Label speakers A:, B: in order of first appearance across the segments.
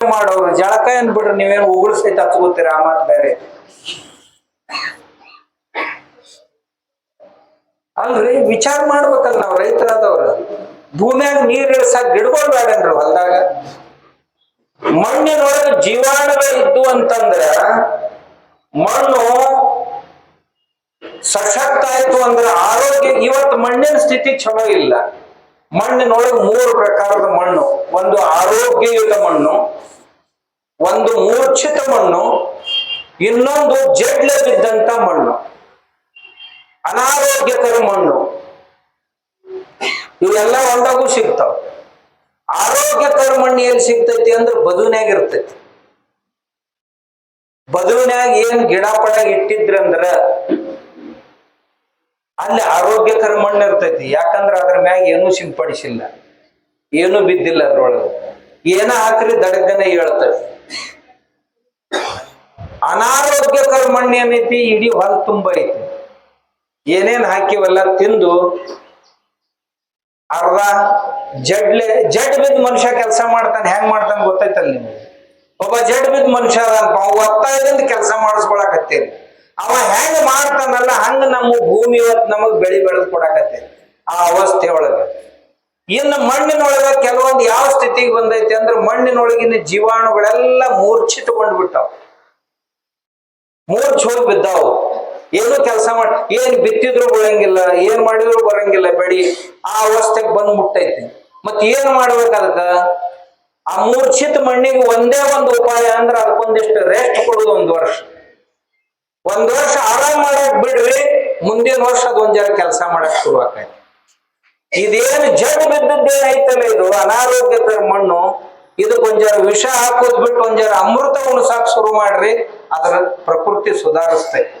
A: ಮಾಡೋರು ಜಳಕ ಏನ್ ಬಿಡ್ರಿ ನೀವೇನು ಉಗುಳು ಸಹಿತ ಹಚ್ಕೋತೀರ ಆ ಮಾತು ಬೇರೆ? ಅಲ್ರಿ, ವಿಚಾರ ಮಾಡ್ಬೇಕಲ್ಲ ನಾವ್ ರೈತರಾದವ್ರ. ಭೂಮ್ಯಾಗ ನೀರ್ ಇಳಿಸಾಕ ಗಿಡಗಳು ಬೇಡನ್ರಿ ಹೊಲ್ದಾಗ. ಮಣ್ಣಿನೊಳಗೆ ಜೀವಾಣುಗಳು ಇದ್ದು ಅಂತಂದ್ರ, ಮಣ್ಣು ಸಶಕ್ತ ಆಯ್ತು ಅಂದ್ರೆ ಆರೋಗ್ಯ ಇವತ್ತು ಮಣ್ಣಿನ ಸ್ಥಿತಿ ಚಲೋ ಇಲ್ಲ. ಮಣ್ಣಿನೊಳಗೆ ಮೂರು ಪ್ರಕಾರದ ಮಣ್ಣು. ಒಂದು ಆರೋಗ್ಯಯುತ ಮಣ್ಣು, ಒಂದು ಮೂರ್ಛಿತ ಮಣ್ಣು, ಇನ್ನೊಂದು ಜಡ್ಲೆ ಬಿದ್ದಂತ ಮಣ್ಣು. ಅನಾರೋಗ್ಯಕರ ಮಣ್ಣು. ಇವೆಲ್ಲ ಒಂದಾಗೂ ಸಿಗ್ತಾವ. ಆರೋಗ್ಯಕರ ಮಣ್ಣು ಎಲ್ಲಿ ಸಿಗ್ತೈತಿ ಅಂದ್ರೆ ಬದುನ್ಯಾಗ ಇರ್ತೈತಿ. ಬದುವಿನಾಗ ಏನ್ ಗಿಡ ಪಡ ಇಟ್ಟಿದ್ರಂದ್ರ ಅಲ್ಲಿ ಆರೋಗ್ಯಕರ ಮಣ್ಣು ಇರ್ತೈತಿ. ಯಾಕಂದ್ರ ಅದ್ರ ಮ್ಯಾಗ ಏನೂ ಸಿಂಪಡಿಸಿಲ್ಲ. ಏನೂ ಬಿದ್ದಿಲ್ಲ ಅದ್ರೊಳಗೆ. ಏನ ಹಾಕ್ರಿ ದಡಗನೆ ಹೇಳ್ತೈತಿ ಅನಾರೋಗ್ಯಕರ ಮಣ್ಣು ಏನೈತಿ? ಇಡೀ ಹೊಲ ತುಂಬ ಐತಿ. ಏನೇನ್ ಹಾಕಿವಲ್ಲ ತಿಂದು ಅರ್ಧ ಜಡ್ಲೆ, ಜಡ್ ಬಿದ್ದ ಮನುಷ್ಯ ಕೆಲಸ ಮಾಡ್ತಾನೆ, ಹೆಂಗ್ ಮಾಡ್ತಾನೆ ಗೊತ್ತೈತಲ್ಲ ನಿಮ್ಗೆ? ಒಬ್ಬ ಜಡ್ ಬಿದ್ದ ಮನುಷ್ಯ ಅವ ಒತ್ತಾಯದಿಂದ ಕೆಲಸ ಮಾಡಿಸ್ಕೊಳಕತ್ತೇರಿ ಅವ ಹೆಂಗ ಮಾಡ್ತಾನಲ್ಲ ಹಂಗ ನಮ್ಮ ಭೂಮಿ ಇವತ್ತು ನಮಗ್ ಬೆಳಿ ಬೆಳೆದು ಕೊಡಾಕತ್ತೆ ಆ ಅವಸ್ಥೆ ಒಳಗ. ಇನ್ನು ಮಣ್ಣಿನೊಳಗ ಕೆಲವೊಂದು ಯಾವ ಸ್ಥಿತಿಗೆ ಬಂದೈತಿ ಅಂದ್ರೆ ಮಣ್ಣಿನೊಳಗಿನ ಜೀವಾಣುಗಳೆಲ್ಲ ಮೂರ್ಛಿತಗೊಂಡು ಬಿಟ್ಟಾವ. ಮೂರ್ಛ ಹೋಗಿ ಬಿದ್ದಾವು. ಏನು ಕೆಲಸ ಮಾಡಿ, ಏನ್ ಬಿತ್ತಿದ್ರು ಬರಂಗಿಲ್ಲ, ಏನ್ ಮಾಡಿದ್ರು ಬರಂಗಿಲ್ಲ ಬೆಳಿ, ಆ ಅವಸ್ಥೆಗೆ ಬಂದ್ ಮುಟ್ಟೈತಿ. ಮತ್ ಏನ್ ಮಾಡ್ಬೇಕದಕ್ಕ ಆ ಮೂರ್ಛಿತ ಮಣ್ಣಿಗೆ ಒಂದೇ ಒಂದು ಉಪಾಯ ಅಂದ್ರೆ ಅದಕ್ಕೊಂದಿಷ್ಟು ರೆಸ್ಟ್ ಕೊಡುದು ವರ್ಷ ಆರಾಮ್ ಮಾಡಕ್ ಬಿಡ್ರಿ ಮುಂದಿನ ವರ್ಷ ಅದೊಂದ್ ಕೆಲಸ ಮಾಡಕ್ ಶುರು ಆಕೈತಿ ಇದೇನು ಜಡ್ ಬಿದ್ದದ್ದೇ ಐತಲ್ಲ ಇದು? ಅನಾರೋಗ್ಯಕರ ಮಣ್ಣು ಇದು ಒಂದ್ ವಿಷ ಹಾಕೋದ್ ಬಿಟ್ಟು ಒಂಜಾರ ಜರ ಅಮೃತ ಉಣಸಾಕ್ ಶುರು ಮಾಡ್ರಿ, ಅದರ ಪ್ರಕೃತಿ ಸುಧಾರಿಸ್ತೈತಿ.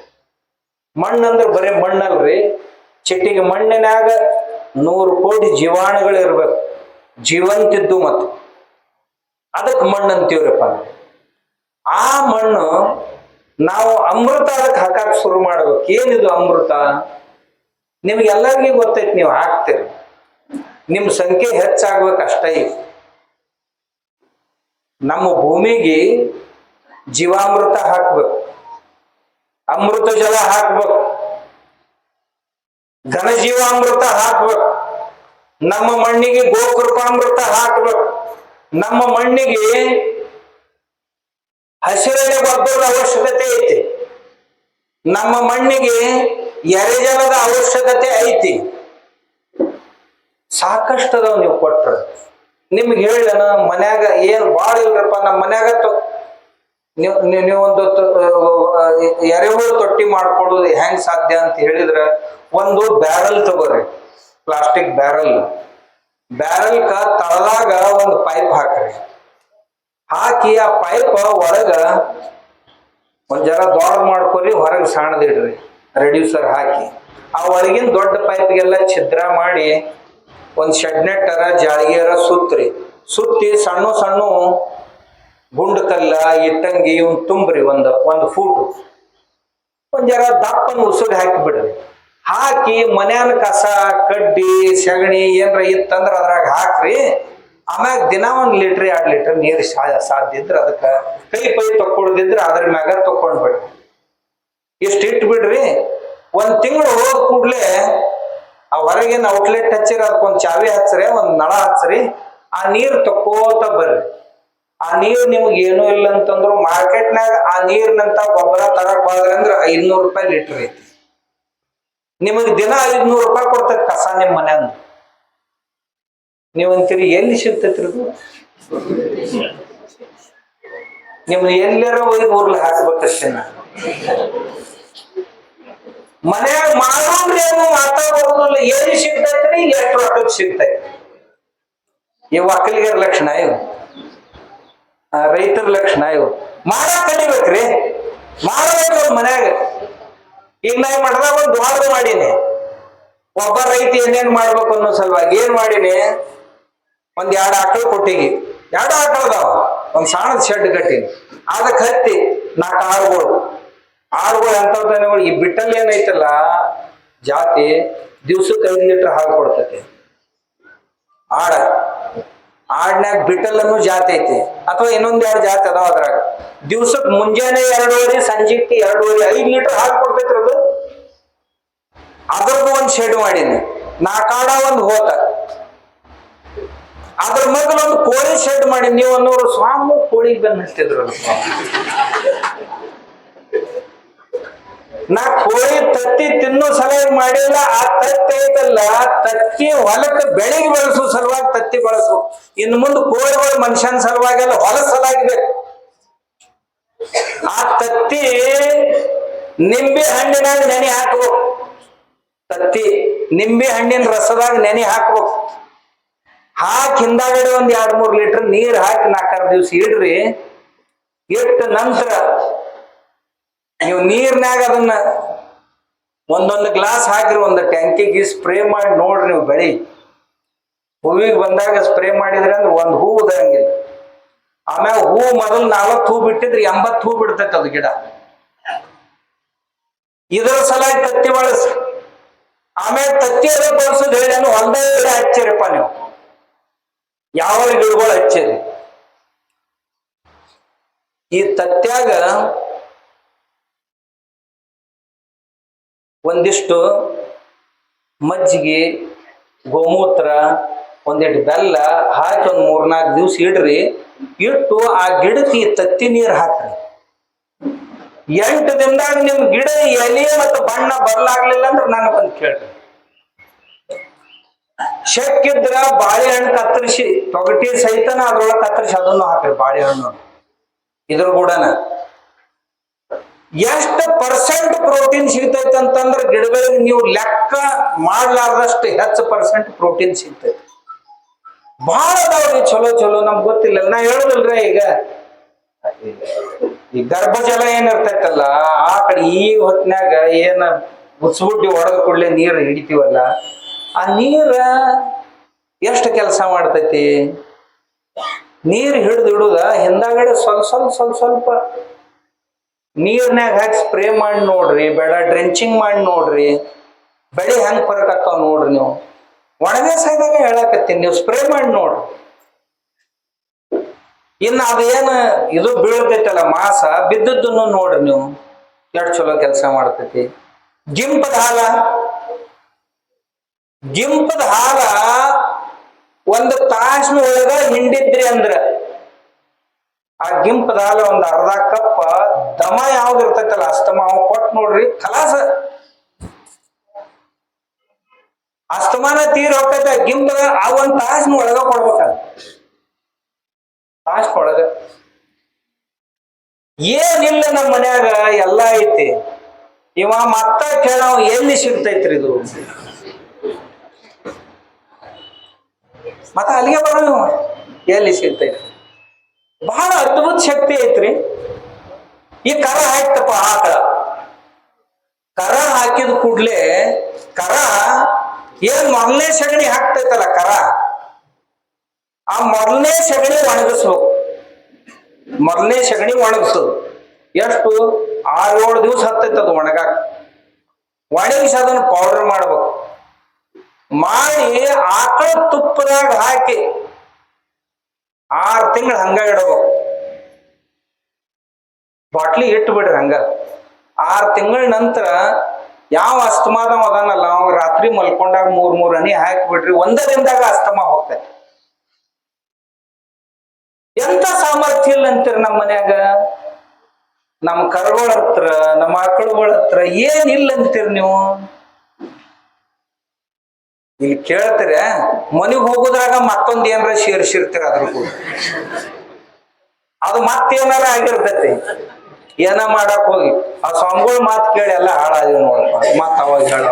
A: ಮಣ್ಣಂದ್ರೆ ಬರೀ ಮಣ್ಣಲ್ರಿ. ಚಿಟ್ಟಿಗೆ ಮಣ್ಣಿನಾಗ ನೂರು ಕೋಟಿ ಜೀವಾಣುಗಳು ಇರ್ಬೇಕು ಜೀವಂತಿದ್ದು ಮತ್ತೆ. ಅದಕ್ಕೆ ಮಣ್ಣು ಅಂತೀವ್ರಪ್ಪ ಆ ಮಣ್ಣು ನಾವು ಅಮೃತ ಅದಕ್ಕೆ ಹಾಕಕ್ ಶುರು ಮಾಡ್ಬೇಕು. ಏನಿದು ಅಮೃತ? ನಿಮ್ಗೆಲ್ಲರಿಗೂ ಗೊತ್ತೈತಿ, ನೀವು ಹಾಕ್ತೀರಿ. ನಿಮ್ ಸಂಖ್ಯೆ ಹೆಚ್ಚಾಗ್ಬೇಕು ಅಷ್ಟೇ ಈಗ. ನಮ್ಮ ಭೂಮಿಗೆ ಜೀವಾಮೃತ ಹಾಕ್ಬೇಕು. ಅಮೃತ ಜಲ ಹಾಕ್ಬೇಕು. ಘನಜೀವಾಮೃತ ಹಾಕ್ಬೇಕು. ನಮ್ಮ ಮಣ್ಣಿಗೆ ಗೋಕೃಪಾಮೃತ ಹಾಕ್ಬೇಕು. ನಮ್ಮ ಮಣ್ಣಿಗೆ ಹಸಿರೆಲೆ ಗೊಬ್ಬರದ ಅವಶ್ಯಕತೆ ಐತಿ. ನಮ್ಮ ಮಣ್ಣಿಗೆ ಎರೆಜಲದ ಅವಶ್ಯಕತೆ ಐತಿ. ಸಾಕಷ್ಟು ಅದಾವ ನೀವು ಕೊಟ್ರ. ನಿಮ್ಗೆ ಹೇಳ ಮನ್ಯಾಗ ಏನ್ ಭಾಳ ಇಲ್ರಪ್ಪ ನಮ್ಮ ಮನ್ಯಾಗ ನೀವು, ನೀವು- ನೀವೊಂದು ಎರೆಹುಳು ತೊಟ್ಟಿ ಮಾಡ್ಕೊಳ್ಳೋದು ಹೆಂಗ್ ಸಾಧ್ಯ ಅಂತ ಹೇಳಿದ್ರೆ, ಒಂದು ಬ್ಯಾರಲ್ ತಗೋರಿ. Plastic barrel. ಬ್ಯಾರಲ್ಕ ತಳದಾಗ ಒಂದು ಪೈಪ್ ಹಾಕ್ರಿ. ಹಾಕಿ ಆ ಪೈಪ್ ಒಳಗ ಒಂದ್ ಜರ ದೊಡ್ಡ ಮಾಡ್ಕೊರಿ, ಹೊರಗೆ ಸಣ್ಣದಿಡ್ರಿ ರೆಡ್ಯೂಸರ್ ಹಾಕಿ. ಆ ಒಳಗಿನ ದೊಡ್ಡ ಪೈಪ್ಗೆಲ್ಲ ಛಿದ್ರ ಮಾಡಿ ಒಂದ್ ಶೆಡ್ನೆಟ್ಟರ ಜಾಳಿಗೆರ ಸುತ್ರಿ. ಸುತ್ತಿ ಸಣ್ಣ ಸಣ್ಣ ಗುಂಡು ಕಲ್ಲ, ಇಟ್ಟಂಗಿ ಇವ್ನ ತುಂಬ್ರಿ ಒಂದು ಒಂದು ಫೂಟು. ಒಂದ್ ಜರ ದಪ್ಪನ ಹಾಕಿ ಬಿಡ್ರಿ. ಹಾಕಿ ಮನ್ಯಾನ ಕಸ, ಕಡ್ಡಿ, ಸಗಣಿ ಏನ್ರ ಇತ್ತಂದ್ರ ಅದ್ರಾಗ ಹಾಕ್ರಿ. ಆಮ್ಯಾಗ ದಿನ ಒಂದ್ ಲೀಟ್ರ್ ಎರಡ್ ಲೀಟರ್ ನೀರು ಸಾಧ್ಯ ಇದ್ರ ಅದಕ್ಕ. ಕೈ ಪೈ ತಕ್ಕೊಳ್ದಿದ್ರ ಅದ್ರ ಮ್ಯಾಗ ತಕೊಂಡ್ ಬಿಡ್ರಿ ಇಷ್ಟ ಇಟ್ ಬಿಡ್ರಿ, ಒಂದು ತಿಂಗಳು ಹೋದ ಕೂಡ್ಲೆ ಆ ಹೊರಗಿನ ಔಟ್ಲೆಟ್ ಹಚ್ಚಿರ ಅದಕ್ಕೊಂದ್ ಚಾವಿ ಹಚ್ಚ್ರಿ, ಒಂದು ನಳ ಹಚ್ಚ್ರಿ, ಆ ನೀರ್ ತಕ್ಕೋತ ಬರ್ರಿ. ಆ ನೀರು ನಿಮ್ಗೆ ಏನೂ ಇಲ್ಲ ಅಂತಂದ್ರು ಮಾರ್ಕೆಟ್ನಾಗ ಆ ನೀರ್ನಂತ ಗೊಬ್ಬರ ತರಕ್ ಹೋದ್ರೆ ಅಂದ್ರ ಐದ್ನೂರ್ ರೂಪಾಯಿ ಲೀಟರ್ ಐತಿ. ನಿಮಗೆ ದಿನ ಐದ್ನೂರ್ ರೂಪಾಯಿ ಕೊಡ್ತೈತಿ ಕಸ ನಿಮ್ಮ ಮನ್ಯಾಗ. ನೀವು ಅಂತೀರಿ, ಎಲ್ಲಿ ಸಿಗ್ತೈತ್ರಿ ಇದು ನಿಮ್ನ ಎಲ್ಲಾರ ಹೋಗಿ ಊರ್ಲ ಹಾಕ್ಬೇಕಷ್ಟೇ ಮನ್ಯಾಗ ಮಾಡೋದ್ರಿ ಏನು ಮಾತಾಡೋದಿಲ್ಲ ಎಲ್ಲಿ ಸಿಗ್ತೈತ್ರಿ ಎಷ್ಟು ರೊಕ್ಕಕ್ಕೆ ಸಿಗ್ತೈತಿ? ಇವು ಅಕ್ಕಲಿಗರ ಲಕ್ಷಣ ಇವು. ರೈತರ ಲಕ್ಷಣ ಇವು. ಮಾಡಕ್ ಕಲಿಬೇಕ್ರಿ. ಮಾಡಬೇಕು ಅವ್ರ ಮನ್ಯಾಗ. ಈಗ ನಾ ಮಾಡ್ದಾಗ ಒಂದು ದ್ವಾರ ಮಾಡೀನಿ. ಒಬ್ಬ ರೈತ ಏನೇನ್ ಮಾಡ್ಬೇಕು ಅನ್ನೋ ಸಲುವಾಗಿ ಏನ್ ಮಾಡೀನಿ? ಒಂದ್ ಎರಡು ಆಕಳು ಕೊಟ್ಟಿಗಿ ಎರಡು ಆಕಳು ಅದಾವ. ಒಂದ್ ಸಣ್ಣದ ಶೆಡ್ ಕಟ್ಟಿನಿ. ಅದಕ್ಕೆ ಹತ್ತಿ ನಾಲ್ಕು ಆಳುಗಳು ಆಳುಗಳು ಎಂತವು ಈ ಬಿಟ್ಟಲ್ ಏನೈತಲ್ಲ, ಜಾತಿ ದಿವ್ಸಕ್ಕೆ ಐದು ಲೀಟರ್ ಹಾಲು ಕೊಡ್ತೈತಿ. ಆಡ. ಆಡ್ನ್ಯಾಗ ಬಿಟಲ್ ಅನ್ನೋ ಜಾತಿ ಐತಿ. ಅಥವಾ ಇನ್ನೊಂದ್ ಜಾತಿ ಅದಾವ ಅದ್ರಾಗ. ದಿವ್ಸಕ್ ಮುಂಜಾನೆ ಎರಡೂವರೆ ಸಂಜೆಕ್ಕೆ ಎರಡೂವರೆ ಐದು ಲೀಟರ್ ಹಾಲು ಕೊಡ್ತೈತ್ರಿ ಅದು? ಅದ್ರದ್ದು ಒಂದು ಶೆಡ್ ಮಾಡೀನಿ. ನಾಕಾಡ ಒಂದ್ ಹೋತ. ಅದ್ರ ಮೊದಲು ಒಂದು ಕೋಳಿ ಶೆಡ್ ಮಾಡಿ, ನೀವು ಅನ್ನೋರು ಸ್ವಾಮಿ ಕೋಳಿಗೆ ಬೆನ್ನ ನಾ ಕೋಳಿ ತತ್ತಿ ತಿನ್ನೋ ಸಲುವಾಗಿ ಮಾಡಿಲ್ಲ, ಆ ತತ್ತಿ ಐತಲ್ಲ ತತ್ತಿ ಹೊಲಕ್ಕೆ ಬೆಳಿಗ್ಗೆ ಬೆಳೆಸೋ ಸಲುವಾಗಿ ತತ್ತಿ ಬಳಸು. ಇನ್ನು ಮುಂದೆ ಕೋಳಿಗಳು ಮನುಷ್ಯನ ಸಲುವಾಗಿ ಅಲ್ಲ ಹೊಲ ಸಲಾಗಿದೆ ಆ ತತ್ತಿ ನಿಂಬೆ ಹಣ್ಣಿನಾಗ ನೆನೆ ಹಾಕ್ಬೇಕು. ತತ್ತಿ ನಿಂಬೆ ಹಣ್ಣಿನ ರಸದಾಗ ನೆನೆ ಹಾಕ್ಬೇಕು. ಹಾಕಿ ಹಿಂದಾಗಡೆ ಒಂದ್ ಎರಡ್ ಮೂರ್ ಲೀಟರ್ ನೀರ್ ಹಾಕಿ ನಾಲ್ಕಾರು ದಿವ್ಸ ಇಡ್ರಿ. ಇಟ್ಟ ನಂತರ ನೀವು ನೀರ್ನಾಗ ಅದನ್ನ ಒಂದೊಂದು ಗ್ಲಾಸ್ ಹಾಕಿರಿ, ಒಂದು ಟ್ಯಾಂಕಿಗೆ ಸ್ಪ್ರೇ ಮಾಡಿ ನೋಡ್ರಿ ನೀವು ಬೆಳಿ. ಹೂವಿಗೆ ಬಂದಾಗ ಸ್ಪ್ರೇ ಮಾಡಿದ್ರೆ ಅಂದ್ರೆ ಒಂದು ಹೂ ಉದಂಗಿಲ್ಲ ಆಮ್ಯಾಗ ಹೂ ಮೊದಲು ನಾಲ್ಕು ಹೂ ಬಿಟ್ಟಿದ್ರೆ ಎಂಬತ್ತು ಹೂ ಬಿಡ್ತೈತೆ ಅದು ಗಿಡ. ಇದರ ಸಲ ತತ್ತಿ ಬಳಸಿ ಆಮೇಲೆ ತತ್ತಿ ಅದ ಬಳಸೋದು ಹೇಳಿ ಒಂದೇ ಎಲ್ಲ ಹಚ್ಚಿರಪ್ಪ ನೀವು. ಯಾವ ಗಿಡಗಳು ಹಚ್ಚಿರಿ ಈ ತತ್ಯಾಗ ಒಂದಿಷ್ಟು ಮಜ್ಜಿಗೆ, ಗೋಮೂತ್ರ ಒಂದಿಷ್ಟು ಬೆಲ್ಲ ಹಾಕಿ ಒಂದು ಮೂರ್ನಾಲ್ಕು ದಿವ್ಸ ಇಡ್ರಿ. ಇಟ್ಟು ಆ ಗಿಡಕ್ಕೆ ತತ್ತಿ ನೀರು ಹಾಕ್ರಿ. ಎಂಟು ದಿನದಾಗ ನಿಮ್ ಗಿಡ, ಎಲೆ ಮತ್ತು ಬಣ್ಣ ಬದಲಾಗ್ಲಿಲ್ಲ ಅಂದ್ರೆ ನನಗೆ ಬಂದು ಕೇಳ್ರಿ. ಶಕ್ಕಿದ್ರ ಬಾಳೆಹಣ್ಣು ಕತ್ತರಿಸಿ ತೊಗಟಿ ಸಹಿತನ ಅದ್ರೊಳಗೆ ಕತ್ತರಿಸಿ ಅದನ್ನು ಹಾಕ್ರಿ ಬಾಳೆಹಣ್ಣು ಇದ್ರ ಕೂಡನ ಎಷ್ಟು ಪರ್ಸೆಂಟ್ ಪ್ರೋಟೀನ್ ಸಿಗ್ತೈತೆ ಅಂತಂದ್ರೆ ಗಿಡಗಳಿಗೆ ನೀವು ಲೆಕ್ಕ ಮಾಡ್ಲಾರ್ದಷ್ಟು ಹೆಚ್ಚು ಪರ್ಸೆಂಟ್ ಪ್ರೋಟೀನ್ ಸಿಗ್ತೈತೆ. ಬಹಳ ಅದಾವ್ರಿ ಚಲೋ ಚಲೋ, ನಮ್ಗೆ ಗೊತ್ತಿಲ್ಲ. ನಾ ಹೇಳುದಿಲ್ರಿ ಈಗ. ಈ ಗರ್ಭಜಲ ಏನಿರ್ತೈತಲ್ಲ, ಆ ಕಡೆ ಈ ಹೊತ್ನ್ಯಾಗ ಏನ ಉಸ್ಬುಡ್ಡಿ ಹೊಡೆದ ಕೂಡಲೇ ನೀರು ಹಿಡಿತೀವಲ್ಲ, ಆ ನೀರ ಎಷ್ಟು ಕೆಲಸ ಮಾಡ್ತೈತಿ? ನೀರು ಹಿಡಿದು ಹಿಡುದ ಹಿಂದಾಗಡೆ ಸ್ವಲ್ಪ ಸ್ವಲ್ಪ ಸ್ವಲ್ಪ ಸ್ವಲ್ಪ. ನೀರ್ನಾಗ ಹಾಕಿ ಸ್ಪ್ರೇ ಮಾಡಿ ನೋಡ್ರಿ, ಬೇಡ ಡ್ರೆಂಚಿಂಗ್ ಮಾಡಿ ನೋಡ್ರಿ. ಬೆಳೆ ಹೆಂಗ್ ಫರಕ್ ನೋಡ್ರಿ ನೀವು. ಒಣಗೇ ಸಾಯ್ದಾಗ ಹೇಳಕತ್ತೀನಿ, ನೀವು ಸ್ಪ್ರೇ ಮಾಡಿ ನೋಡ್ರಿ. ಇನ್ನು ಅದೇನು ಇದು ಬೀಳ್ತೈತಲ್ಲ ಮಾಸ, ಬಿದ್ದದ್ದನ್ನು ನೋಡ್ರಿ ನೀವು. ಎಷ್ಟು ಚಲೋ ಕೆಲಸ ಮಾಡ್ತೈತಿ. ಗಿಂಪದ ಹಾಲ. ಗಿಂಪದ ಹಾಲ ಒಂದು ತಾಸಿನ ಒಳಗ ಹಿಂಡಿದ್ರಿ ಅಂದ್ರ ಆ ಗಿಂಪದ ಒಂದು ಅರ್ಧ ಕಪ್ಪ ದಮ ಯಾವ್ದು ಇರ್ತೈತಲ್ಲ ಅಸ್ತಮ ಅವ್ ಕೊಟ್ ನೋಡ್ರಿ ಕಲಾಸ ಅಸ್ತಮಾನ ತೀರ್ ಹೋಗ್ತೈತೆ ಗಿಂಪದ ಆ ಒಂದ್ ತಾಸಿನ ಒಳಗ ಕೊಡ್ಬೇಕಲ್ಲ ತಾಸ್ ಒಳಗ. ಏನಿಲ್ಲ ನಮ್ಮ ಮನ್ಯಾಗ, ಎಲ್ಲಾ ಐತಿ. ಇವ ಮತ್ತ ಕೇಳ ಎಲ್ಲಿ ಸಿಗ್ತೈತ್ರಿ ಇದು? ಮತ್ತ ಅಲ್ಲಿಗೆ ಬರೋದು ಎಲ್ಲಿ ಸಿಗ್ತೈತಿ ಬಹಳ ಅದ್ಭುತ ಶಕ್ತಿ ಐತ್ರಿ. ಈ ಕರ ಹಾಕ್ತಪ್ಪ ಆಕಳ ಕರ. ಹಾಕಿದ ಕೂಡ್ಲೆ ಕರ ಏನ್ ಮೊದಲನೇ ಸಗಣಿ ಹಾಕ್ತೈತಲ್ಲ ಕರ? ಆ ಮೊದಲನೇ ಸಗಣಿ ಒಣಗಿಸ್ಬೇಕು ಮೊದಲನೇ ಸಗಣಿ ಒಣಗಿಸೋದು ಎಷ್ಟು? ಆರು ಏಳು ದಿವಸ ಹತ್ತೈತೆ ಅದು ಒಣಗಾಕ. ಒಣಗಿಸಿ ಅದನ್ನ ಪೌಡರ್ ಮಾಡ್ಬೇಕು. ಮಾಡಿ ಆಕಳ ತುಪ್ಪದಾಗ ಹಾಕಿ ಆರು ತಿಂಗಳು ಹಂಗ ಇಡಬೇಕು. ಬಾಟ್ಲಿ ಇಟ್ಟು ಬಿಡ್ರಿ ಹಂಗ. ಆರು ತಿಂಗಳ ನಂತರ ಯಾವ ಅಸ್ತಮಾದ ಅದಾನಲ್ಲ, ಅವಾಗ ರಾತ್ರಿ ಮಲ್ಕೊಂಡಾಗ ಮೂರ್ ಮೂರ್ ಹನಿ ಹಾಕಿಬಿಡ್ರಿ ಬಿಡ್ರಿ, ಒಂದ ದಿನದಾಗ ಅಸ್ತಮಾ ಹೋಗ್ತೈತಿ. ಎಂತ ಸಾಮರ್ಥ್ಯ ಇಲ್ಲ ಅಂತೀರಿ ನಮ್ಮ ಮನ್ಯಾಗ? ನಮ್ಮ ಕರುಗಳ ಹತ್ರ ನಮ್ಮ ಆಕಳುಗಳ ಹತ್ರ ಏನಿಲ್ಲ ಅಂತೀರಿ ನೀವು? ಇಲ್ಲಿ ಕೇಳ್ತೀರ? ಮನಿಗ್ ಹೋಗುದ್ರಾಗ ಮತ್ತೊಂದ್ ಏನಾರ ಸೇರ್ಸಿರ್ತೀರ ಅದ್ರ ಕೂಡ. ಅದು ಮತ್ತೇನಾರ ಆಗಿರ್ತೈತಿ. ಏನ ಮಾಡಕ್ ಹೋಗಿ. ಆ ಸ್ವಾಮಿಗಳ ಮಾತು ಕೇಳಿ ಎಲ್ಲ ಹಾಳಾದಿವಿ ನೋಡಪ್ಪ ಮತ್ತ ಅವಾಗ ಹೇಳ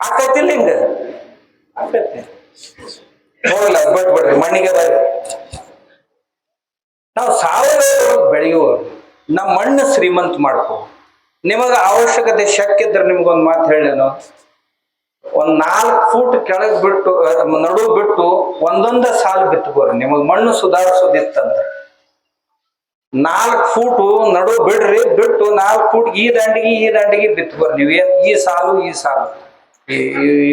A: ಆಕೈತಿಲ್ಲ ಹಿಂಗ? ಆಕೈತಿ ಹೋಗ್ಲ, ಬಿಟ್ ಬಿಡ್ರಿ, ಮಣ್ಣಿಗೆ ಬರ್ರಿ ನಾವು ಸಾವಿರ ಬೆಳೆಯುವ ನಮ್ಮ ಮಣ್ಣು ಶ್ರೀಮಂತ ಮಾಡ್ಕೋ ನಿಮಗ ಅವಶ್ಯಕತೆ ಶಕ್ಯ ಇದ್ರೆ ನಿಮ್ಗೊಂದು ಮಾತು ಹೇಳೇನು ಒಂದ್ ನಾಲ್ಕು ಫೂಟ್ ಕೆಳಗ್ ಬಿಟ್ಟು ನಡು ಬಿಟ್ಟು ಒಂದೊಂದ ಸಾಲು ಬಿತ್ಕೋರಿ. ನಿಮಗ್ ಮಣ್ಣು ಸುಧಾರಿಸೋದಿತ್ತಂದ್ರ. ನಾಲ್ಕು ಫೂಟು ನಡು ಬಿಡ್ರಿ, ಬಿಟ್ಟು ನಾಲ್ಕು ಫೂಟ್ ಈ ದಂಡಿಗೆ ಈ ದಂಡಿಗೆ ಬಿತ್ಕೋರಿ ನೀವು. ಈ ಸಾಲು ಈ ಸಾಲು.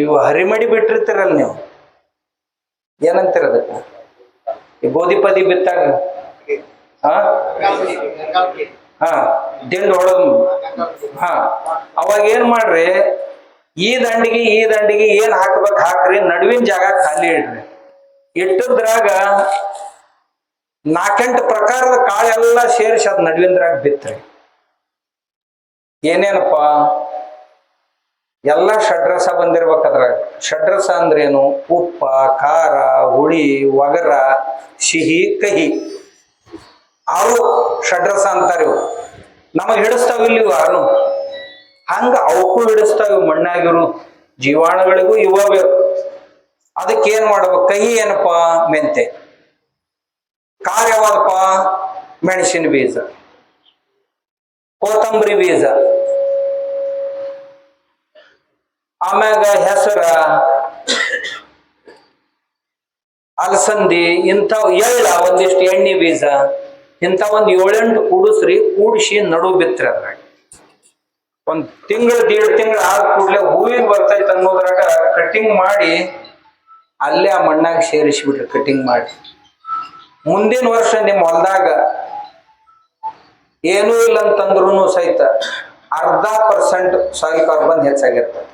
A: ಇವು ಹರಿಮಡಿ ಬಿಟ್ಟಿರ್ತೀರಲ್ಲ ನೀವು. ಏನಂತೀರ ಅದಕ್ಕೆ? ಈ ಗೋಧಿ ಪದಿ ಬಿತ್ತಾಗ ಹಾ ಹಾ ದಿಂಡು ಹೊಡೆದ್ ಹಾ, ಅವಾಗ ಏನ್ ಮಾಡ್ರಿ? ಈ ದಂಡಿಗೆ ಈ ದಂಡಿಗೆ ಏನ್ ಹಾಕ್ಬೇಕು ಹಾಕ್ರಿ, ನಡುವಿನ ಜಾಗ ಖಾಲಿ ಇಡ್ರಿ. ಇಟ್ಟದ್ರಾಗ ನಾಲ್ಕೆಂಟು ಪ್ರಕಾರದ ಕಾಳೆಲ್ಲ ಸೇರಿಸಿ ಅದ್ ನಡುವಿಂದ್ರಾಗ ಬಿತ್ರಿ. ಏನೇನಪ್ಪ? ಎಲ್ಲ ಷಡ್ರಸ ಬಂದಿರ್ಬೇಕದ್ರಾಗ ಷಡ್ರಸ ಅಂದ್ರೇನು? ಉಪ್ಪ, ಖಾರ, ಹುಳಿ, ಒಗರ, ಸಿಹಿ, ಕಹಿ. ಅವು ಷಡ್ರಸ ಅಂತಾರೆ ಇವು. ನಮಗ್ ಹಿಡಿಸ್ತಾವ ಇಲ್ಲಿ ಇವು ಅನು ಹಂಗ ಅವಕ್ಕೂ ಹಿಡಿಸ್ತಾವ ಇವು ಮಣ್ಣಾಗಿರು ಜೀವಾಣುಗಳಿಗೂ ಇವ ಬೇಕು. ಅದಕ್ಕೆ ಏನ್ ಮಾಡ್ಬೇಕು? ಕಹಿ ಏನಪ್ಪ? ಮೆಂತೆ. ಕಾರ್ಯವಾದಪ್ಪ? ಯಾವ್ದಪ್ಪ ಮೆಣಸಿನ ಬೀಜ. ಕೊತ್ತಂಬರಿ ಬೀಜ. ಆಮ್ಯಾಗ ಹೆಸರ, ಅಲಸಂದಿ, ಇಂಥವ್ ಎಳ್ಳ ಒಂದಿಷ್ಟು ಎಣ್ಣೆ ಬೀಜ. ಇಂಥ ಒಂದು ಏಳೆಂಟು ಕೂಡಿಸ್ರಿ, ಕೂಡಿಸಿ ನಡು ಬಿತ್ರಿ ಅದ್ರಾಗ. ಒಂದ್ ತಿಂಗಳ, ದೇಡ್ ತಿಂಗಳ ಆದ ಕೂಡಲೇ ಹೂವಿಗೆ ಬರ್ತೈತೆ ಅನ್ನೋದ್ರಾಗ ಕಟ್ಟಿಂಗ್ ಮಾಡಿ, ಅಲ್ಲೇ ಆ ಮಣ್ಣಾಗ ಸೇರಿಸಿಬಿಟ್ರಿ ಕಟ್ಟಿಂಗ್ ಮಾಡಿ. ಮುಂದಿನ ವರ್ಷ ನಿಮ್ಮ ಹೊಲದಾಗ ಏನೂ ಇಲ್ಲ ಅಂತಂದ್ರೂ ಸಹಿತ ಅರ್ಧ ಪರ್ಸೆಂಟ್ ಸಾಯಿಲ್ ಕಾರ್ಬನ್ ಹೆಚ್ಚಾಗಿರ್ತದೆ.